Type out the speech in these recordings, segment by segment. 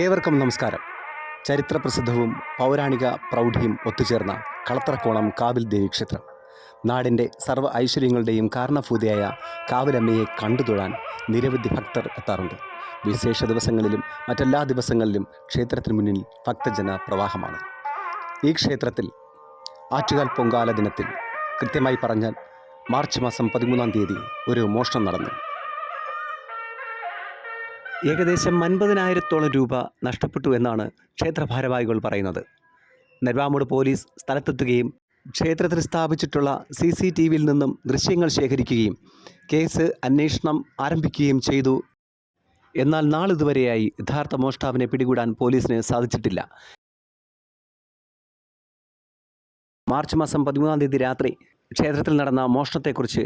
ഏവർക്കും നമസ്കാരം. ചരിത്ര പ്രസിദ്ധവും പൗരാണിക പ്രൗഢിയും ഒത്തുചേർന്ന കളത്തറക്കോണം കാവിൽ ദേവി ക്ഷേത്രം. നാടിന്റെ സർവ ഐശ്വര്യങ്ങളുടെയും കാരണഭൂതയായ കാവിലമ്മയെ കണ്ടുതൊഴാൻ നിരവധി ഭക്തർ എത്താറുണ്ട്. വിശേഷ ദിവസങ്ങളിലും മറ്റെല്ലാ ദിവസങ്ങളിലും ക്ഷേത്രത്തിന് മുന്നിൽ ഭക്തജന പ്രവാഹമാണ്. ഈ ക്ഷേത്രത്തിൽ ആറ്റുകാൽ പൊങ്കാല ദിനത്തിൽ കൃത്യമായി പറഞ്ഞാൽ മാർച്ച് മാസം പതിമൂന്നാം തീയതി ഒരു മോഷണം നടന്നു. ഏകദേശം അൻപതിനായിരത്തോളം രൂപ നഷ്ടപ്പെട്ടു എന്നാണ് ക്ഷേത്ര ഭാരവാഹികൾ പറയുന്നത്. നെരുവാമൂട് പോലീസ് സ്ഥലത്തെത്തുകയും ക്ഷേത്രത്തിൽ സ്ഥാപിച്ചിട്ടുള്ള സി സി ടി വിയിൽ നിന്നും ദൃശ്യങ്ങൾ ശേഖരിക്കുകയും കേസ് അന്വേഷണം ആരംഭിക്കുകയും ചെയ്തു. എന്നാൽ നാളിതുവരെയായി യഥാർത്ഥ മോഷ്ടാവിനെ പിടികൂടാൻ പോലീസിന് സാധിച്ചിട്ടില്ല. മാർച്ച് മാസം പതിമൂന്നാം തീയതി രാത്രി ക്ഷേത്രത്തിൽ നടന്ന മോഷണത്തെക്കുറിച്ച്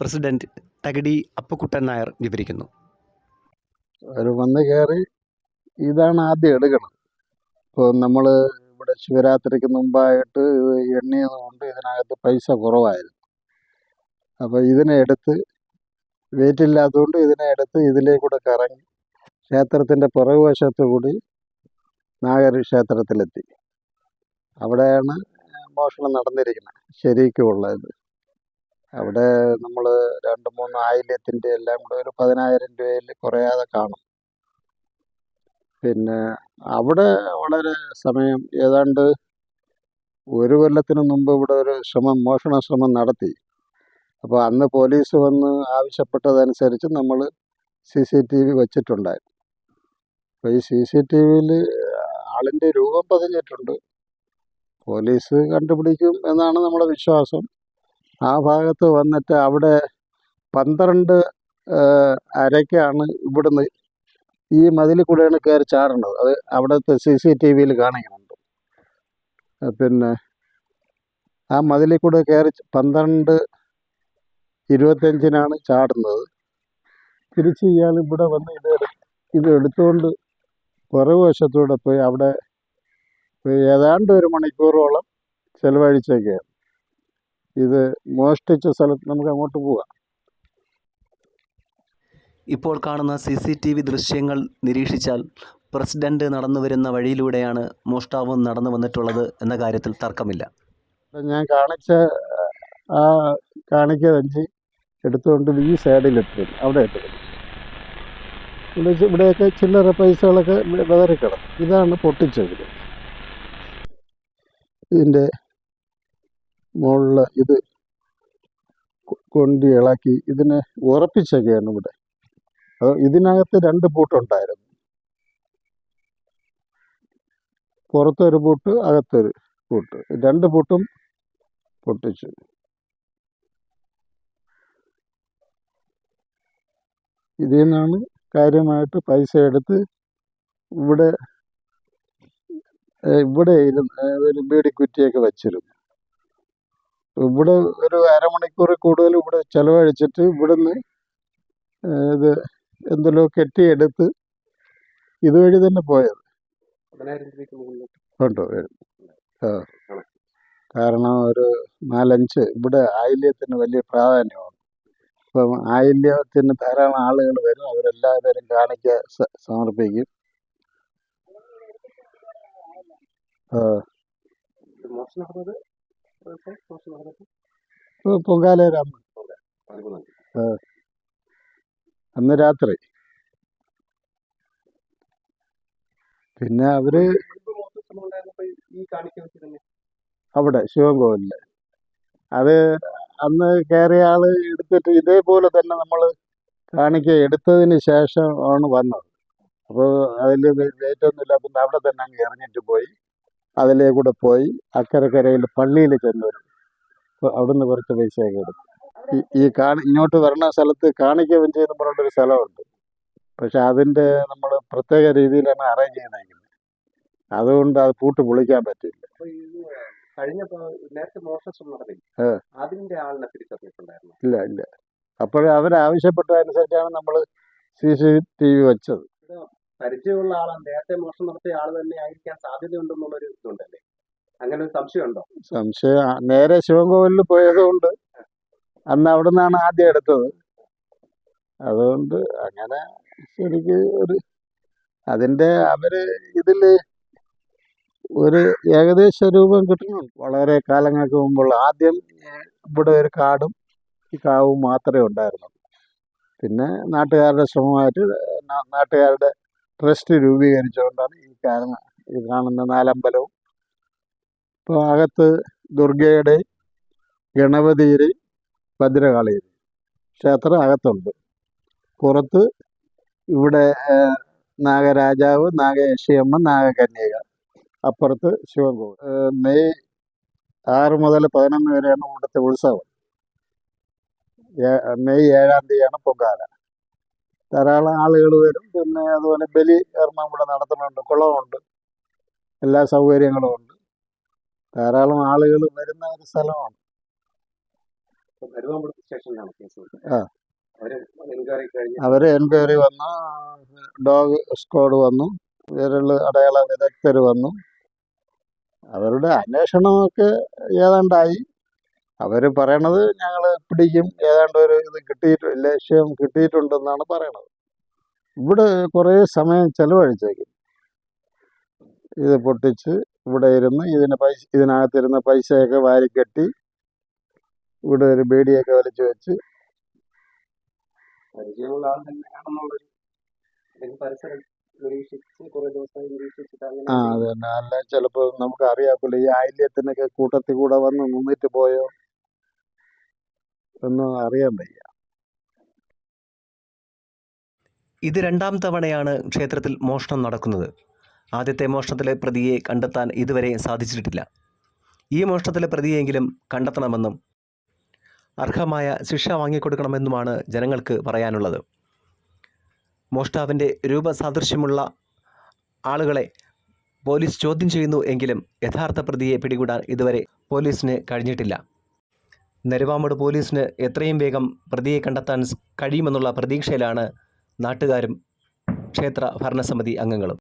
പ്രസിഡന്റ് തകടി അപ്പക്കുട്ടൻ നായർ വിവരിക്കുന്നു. അവർ വന്ന് കയറി ഇതാണ് ആദ്യം എടുക്കണം ഇപ്പോൾ നമ്മൾ ഇവിടെ ശിവരാത്രിക്ക് മുമ്പായിട്ട് എണ്ണിയത് കൊണ്ട് ഇതിനകത്ത് പൈസ കുറവായിരുന്നു. അപ്പോൾ ഇതിനെ എടുത്ത് വെയിറ്റ് ഇല്ലാത്തതുകൊണ്ട് ഇതിനെ എടുത്ത് ഇതിലേക്കൂടെ കറങ്ങി ക്ഷേത്രത്തിന്റെ പുറകുവശത്ത് കൂടി നാഗരി ക്ഷേത്രത്തിലെത്തി. അവിടെയാണ് മോഷണം നടന്നിരിക്കുന്നത്. ശരിക്കുള്ളത് അവിടെ നമ്മൾ രണ്ട് മൂന്ന് ആയില്യത്തിന്റെ എല്ലാം കൂടെ ഒരു പതിനായിരം രൂപയിൽ കുറയാതെ കാണും. പിന്നെ അവിടെ വളരെ സമയം ഏതാണ്ട് ഒരു കൊല്ലത്തിന് മുമ്പ് ഇവിടെ ഒരു ശ്രമം മോഷണ ശ്രമം നടത്തി. അപ്പോൾ അന്ന് പോലീസ് വന്ന് ആവശ്യപ്പെട്ടതനുസരിച്ച് നമ്മൾ സി സി ടി വി വെച്ചിട്ടുണ്ടായിരുന്നു അപ്പോൾ ഈ സി സി ടി വിയിൽ ആളിന്റെ രൂപം പതിഞ്ഞിട്ടുണ്ട്. പോലീസ് കണ്ടുപിടിക്കും എന്നാണ് നമ്മുടെ വിശ്വാസം. ആ ഭാഗത്ത് വന്നിട്ട് അവിടെ പന്ത്രണ്ട് അരയ്ക്കാണ് ഇവിടുന്ന് ഈ മതിൽ കൂടെയാണ് കയറി ചാടേണ്ടത് അത് അവിടുത്തെ സി സി ടി വിയിൽ കാണിക്കുന്നുണ്ട്. പിന്നെ ആ മതിലിൽ കൂടെ കയറി പന്ത്രണ്ട് ഇരുപത്തഞ്ചിനാണ് ചാടുന്നത്. തിരിച്ച് ഇയാൾ ഇവിടെ വന്ന് ഇത് ഇത് എടുത്തുകൊണ്ട് പുറകു വശത്തൂടെ പോയി അവിടെ ഏതാണ്ട് ഒരു മണിക്കൂറോളം ചെലവഴിച്ചൊക്കെയാണ് ഇത് മോഷ്ടിച്ച സ്ഥലത്ത് നമുക്ക് അങ്ങോട്ട് പോവാം. ഇപ്പോൾ കാണുന്ന സി സി ടി വി ദൃശ്യങ്ങൾ നിരീക്ഷിച്ചാൽ പ്രസിഡന്റ് നടന്നു വരുന്ന വഴിയിലൂടെയാണ് മോഷ്ടാവും നടന്നു വന്നിട്ടുള്ളത് എന്ന കാര്യത്തിൽ തർക്കമില്ല. ഞാൻ കാണിച്ച ആ കാണിക്കതഞ്ച് എടുത്തുകൊണ്ട് ഈ സൈഡിലെത്തും അവിടെ എത്തും ഇവിടെ ഇവിടെയൊക്കെ ചില്ലറ പൈസകളൊക്കെ വിതറിക്കണം വിതറിക്കിടക്കും. ഇതാണ് പൊട്ടിച്ചത് ഇതിന്റെ മുകളിൽ ഇത് കൊണ്ട് ഇളക്കി ഇതിനെ ഉറപ്പിച്ചൊക്കെയാണ് ഇവിടെ. ഇതിനകത്ത് രണ്ട് പൂട്ടുണ്ടായിരുന്നു. പുറത്തൊരു പൂട്ട് അകത്തൊരു പൂട്ട്. രണ്ട് പൂട്ടും പൊട്ടിച്ചു. ഇതിൽ നിന്നാണ് കാര്യമായിട്ട് പൈസ എടുത്ത് ഇവിടെ ഇവിടെ ഇരുന്ന് ഒരു ബീഡിക്കുറ്റിയൊക്കെ വെച്ചിരുന്നു ഇവിടെ ഒരു അരമണിക്കൂർ കൂടുതൽ ഇവിടെ ചെലവഴിച്ചിട്ട് ഇവിടുന്ന് ഇത് എന്തെല്ലോ കെട്ടിയെടുത്ത് ഇതുവഴി തന്നെ പോയത്. കണ്ടോ വരും. ആ. കാരണം ഒരു നാലഞ്ച് ഇവിടെ ആയില്യത്തിന് വലിയ പ്രാധാന്യമാണ്. അപ്പം ആയില്യത്തിന് ധാരാളം ആളുകൾ വരും അവരെല്ലാവരും കാണിക്ക സ- സമർപ്പിക്കും. ആ. പൊങ്കാലരാമ അന്ന് രാത്രി. പിന്നെ അവർ അവിടെ ശിവൻകോവിലിൽ. അത് അന്ന് കയറിയ ആൾ എടുത്തിട്ട് ഇതേപോലെ തന്നെ നമ്മൾ കാണിക്ക എടുത്തതിന് ശേഷം ആണ് വന്നത്. അപ്പോൾ അതിൽ വെയിറ്റ് ഒന്നും ഇല്ല പിന്നെ അവിടെ തന്നെ അങ്ങ് ഇറങ്ങിയിട്ട് പോയി. അതിലേ കൂടെ പോയി അക്കരക്കരയിൽ പള്ളിയിൽ ചെന്ന് വരും അപ്പോൾ അവിടുന്ന് കുറച്ച് പൈസയൊക്കെ എടുക്കും ഈ കാണി ഇങ്ങോട്ട് വരണ സ്ഥലത്ത് കാണിക്ക വെഞ്ചി എന്ന് പറഞ്ഞിട്ടൊരു സ്ഥലമുണ്ട്. പക്ഷെ അതിന്റെ നമ്മൾ പ്രത്യേക രീതിയിലാണ് അറേഞ്ച് ചെയ്തേക്കുന്നത് അതുകൊണ്ട് അത് പൂട്ട് പൊളിക്കാൻ പറ്റില്ല കഴിഞ്ഞ നേരത്തെ മോഷണ ശ്രമം നടന്നില്ല? ഏ. അതിന്റെ ആളിനെ തിരിച്ചറിഞ്ഞിട്ടുണ്ടായിരുന്നു? ഇല്ല ഇല്ല. അപ്പോഴേ അവരാവശ്യപ്പെട്ടതനുസരിച്ചാണ് നമ്മൾ സി സി ടി വി വെച്ചത്. പരിചയമുള്ള ആളാണ് നേരത്തെ മോഷണം നടത്തിയ ആൾ തന്നെ ആയിരിക്കാൻ സാധ്യതയുണ്ടെന്നുള്ളൊരു ഇതുണ്ടല്ലേ? അങ്ങനെ ഒരു സംശയമുണ്ടോ? സംശയം നേരെ ശിവൻകോവിലിൽ പോയതുകൊണ്ട് അന്ന് അവിടെ നിന്നാണ് ആദ്യം എടുത്തത്. അതുകൊണ്ട് അങ്ങനെ ശരിക്ക് ഒരു അതിന്റെ അവർ ഇതിൽ ഒരു ഏകദേശ രൂപം കിട്ടുന്നുണ്ട്. വളരെ കാലങ്ങൾക്ക് മുമ്പുള്ള ആദ്യം ഇവിടെ ഒരു കാടും ഈ കാവും മാത്രമേ ഉണ്ടായിരുന്നുള്ളൂ. പിന്നെ നാട്ടുകാരുടെ ശ്രമമായിട്ട് നാട്ടുകാരുടെ ട്രസ്റ്റ് രൂപീകരിച്ചുകൊണ്ടാണ് ഈ കാണുന്ന ഈ കാണുന്ന നാലമ്പലവും. ഇപ്പോൾ അകത്ത് ദുർഗയുടെ ഗണപതിയുടെ ഭദ്രകാളിയുടെ ക്ഷേത്രം അകത്തുണ്ട്. പുറത്ത് ഇവിടെ നാഗരാജാവ് നാഗയക്ഷിയമ്മ നാഗകന്യക. അപ്പുറത്ത് ശിവൻകോവിൽ മെയ് ആറ് മുതൽ പതിനൊന്ന് വരെയാണ് ഇവിടുത്തെ ഉത്സവം. മെയ് ഏഴാം തീയതിയാണ് പൊങ്കാല. ധാരാളം ആളുകൾ വരും. പിന്നെ അതുപോലെ ബലി കർമ്മം ഇവിടെ നടത്തുന്നുണ്ട്. കുളമുണ്ട് എല്ലാ സൗകര്യങ്ങളും ഉണ്ട്. ധാരാളം ആളുകൾ വരുന്ന ഒരു സ്ഥലമാണ്. അവർ എൻക്വയറി വന്നു. ഡോഗ് സ്ക്വാഡ് വന്നു. വിരൽ അടയാള വിദഗ്ധർ വന്നു. അവരുടെ അന്വേഷണമൊക്കെ ഏതാണ്ടായി. അവർ പറയണത് ഞങ്ങൾ പിടിക്കും. ഏതാണ്ട് ഒരു ഇത് കിട്ടിയിട്ട് ലക്ഷ്യം കിട്ടിയിട്ടുണ്ടെന്നാണ് പറയണത്. ഇവിടെ കുറേ സമയം ചെലവഴിച്ചേക്കും. ഇത് പൊട്ടിച്ച് ഇവിടെ ഇരുന്ന് ഇതിന് പൈസ ഇതിനകത്തിരുന്ന പൈസയൊക്കെ വാരിക്കെട്ടി ഇവിടെ ഒരു ബീഡിയൊക്കെ വലിച്ചു വെച്ച് ആ അത് തന്നെ. അല്ല ചിലപ്പോൾ നമുക്ക് അറിയാത്തില്ല ഈ ആയില്യത്തിനൊക്കെ കൂട്ടത്തിൽ കൂടെ വന്ന് നിന്നിട്ട് പോയോ? ഒന്നും അറിയാൻ വയ്യ. ഇത് രണ്ടാം തവണയാണ് ക്ഷേത്രത്തിൽ മോഷണം നടക്കുന്നത്. ആദ്യത്തെ മോഷണത്തിലെ പ്രതിയെ കണ്ടെത്താൻ ഇതുവരെ സാധിച്ചിട്ടില്ല. ഈ മോഷണത്തിലെ പ്രതിയെങ്കിലും കണ്ടെത്തണമെന്നും അർഹമായ ശിക്ഷ വാങ്ങിക്കൊടുക്കണമെന്നുമാണ് ജനങ്ങൾക്ക് പറയാനുള്ളത്. മോഷ്ടാവിന്റെ രൂപസാദൃശ്യമുള്ള ആളുകളെ പോലീസ് ചോദ്യം ചെയ്യുന്നു എങ്കിലും യഥാർത്ഥ പ്രതിയെ പിടികൂടാൻ ഇതുവരെ പോലീസിന് കഴിഞ്ഞിട്ടില്ല. നെരുവാമൂട് പോലീസിന് എത്രയും വേഗം പ്രതിയെ കണ്ടെത്താൻ കഴിയുമെന്നുള്ള പ്രതീക്ഷയിലാണ് നാട്ടുകാരും ക്ഷേത്ര ഭരണസമിതി അംഗങ്ങളും.